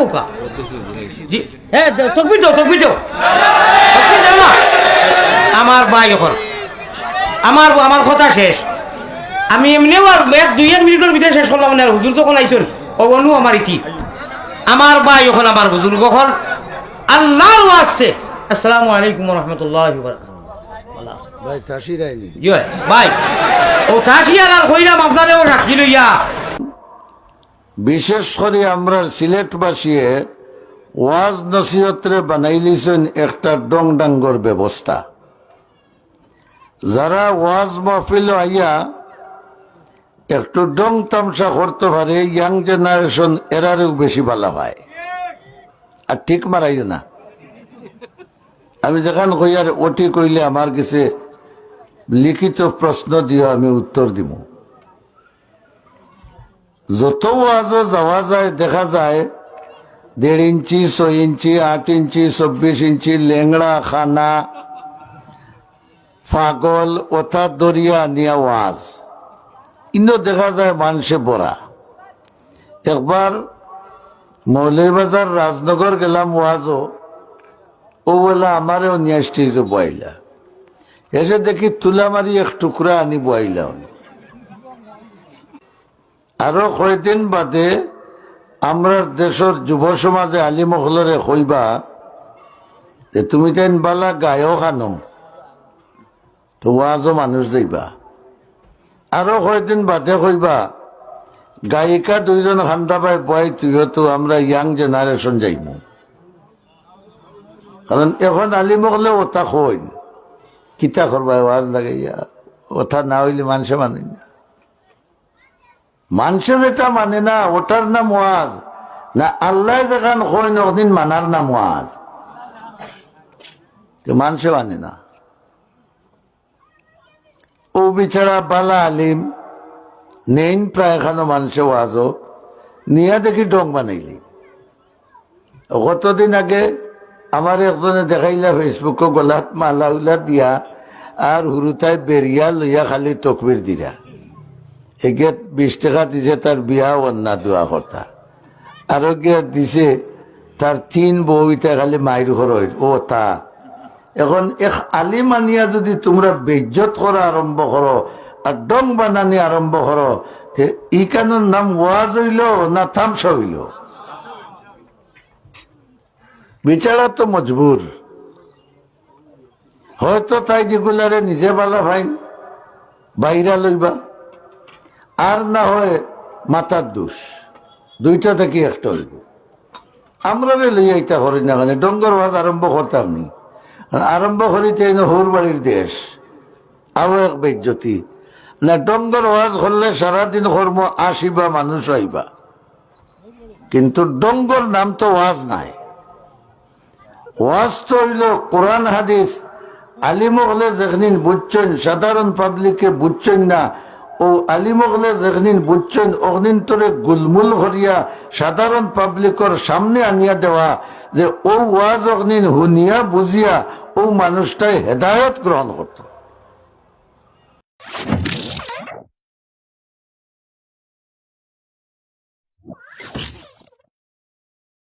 বোকা জি। হ্যাঁ তকবির দাও তকবির দাও। তকবির দাও না। আমার ভাই এখন। আমার আমার কথা শেষ। আমি এমনিও আর এক দুই এক মিনিটের ভিতরে শেষ করলাম না। হুজুর তখন আইসুন অগনু আমার ইতি। আমার ভাই এখন আমার হুজুর কখন আল্লাহর আসছে আসসালামু আলাইকুম রহমতুল্লাহ ভাই জি ভাই, ও থাকি আর কইলাম আপনারেও সাক্ষী লইয়া। বিশেষ করে আমরা সিলেটবাসীয়ে ওয়াজ নসিহতরে বানাইলিছেন একটা ডং ডাঙ্গর ব্যবস্থা। যারা ওয়াজ মহফিল আইয়া একটু ডং তামসা করতে পারে, ইয়াং জেনারেশন এরারেও বেশি ভালো হয় আর ঠিক মারাইও না। আমি যেখান কইয়ার ওটি কইলে আমার কাছে লিখিত প্রশ্ন দিও, আমি উত্তর দিব যত ওয়াজও যাওয়া যায়, দেখা যায়, দেড় ইঞ্চি, ছয় ইঞ্চি, আট ইঞ্চি, চব্বিশ ইঞ্চি, লেংড়া, খানা, পাগল, ওথা দরিয়া নিয়া ওয়াজ। ইনো দেখা যায় মানুষে বড়া। একবার মৌলবাজার রাজনগর গেলাম ওয়াজও, ও বলে, আমারও নিয়ে স্টেজে বইলা এসে দেখি তুলা মারি এক টুকরা আনি বইলা উনি। আরও কয়দিন বাদে আমরা দেশের যুব সমাজে আলী মহলরে কইবা যে তুমি তেন বালা গায়ও খানো তো ওয়াজও মানুষ যাইবা আরও কয়দিন বাদে কইবা গায়িকা দুইজন খান্দা পাই বয় তুইও তো আমরা ইয়াং জেনারেশন যাইমু। কারণ এখন আলী মহলে ওটা কইন, কিতা করবা ওয়াজ লাগাইয়া, ওটা না হইলে মানুষে মানে না মানুষে যেটা মানে না, ওটার নাম ওয়াজ না, আল্লাহ যেখান কইন ওদিন মানার নাম ওয়াজ মানুষে মানে না। ও বিছাড়া বালা আলিম, নেইন প্রায় এখানো মানুষে ওয়াজও। নিয়া দেখি ডং বানাইলি। কতদিন আগে আমার একজনে দেখাইলা ফেসবুকে গলাত মালা উলা দিয়া, আর হুরুতায় বেরিয়া লইয়া খালি তকবির দিরা। এগে বিশ টাকা দিছে তার বিয়া অন্যা দোয়া কর্তা আরও গিয়া দিছে তার তিন বউইটা খালি মায়ের ঘর ও তা। এখন এক আলি মানিয়া যদি তোমরা বেজ্জত করা আরম্ভ করো আর ডং বানানি আরম্ভ করো ই কানোর নাম ওয়াজ হইল না থামসা হইল। বিচারা তো মজবুর হয়তো তাই যেগুলারে নিজে বালা ভাই বাইরা লইবা। আর না হয় মাতার দোষ। দুইটা থেকে একটা হইব। আমরা লইয়া ইটা করি না মানে ডঙ্গর ভাত আরম্ভ করতাম নি। আরম্ভ এনে হোর বাড়ির দেশ। আরও এক বেজ্জতি। না, ডঙ্গর ওয়াজ করলে সারাদিন কর্ম আসিবা, মানুষ আইবা কিন্তু ডঙ্গর নাম তো ওয়াজ নাই। ওয়াজ তো হইল কোরআন, হাদিস। আলিম হলে যেখনিন বুঝছেন, সাধারণ পাবলিকে বুঝছেন না ও আলিমগলে যেখানিন বুঝছেন অগ্নিন তোরে গুলমুল করিয়া সাধারণ পাবলিকর সামনে আনিয়া দেওয়া যে ও ওয়াজ অগ্নিন হুনিয়া বুঝিয়া ও মানুষটাই হেদায়ত গ্রহণ করত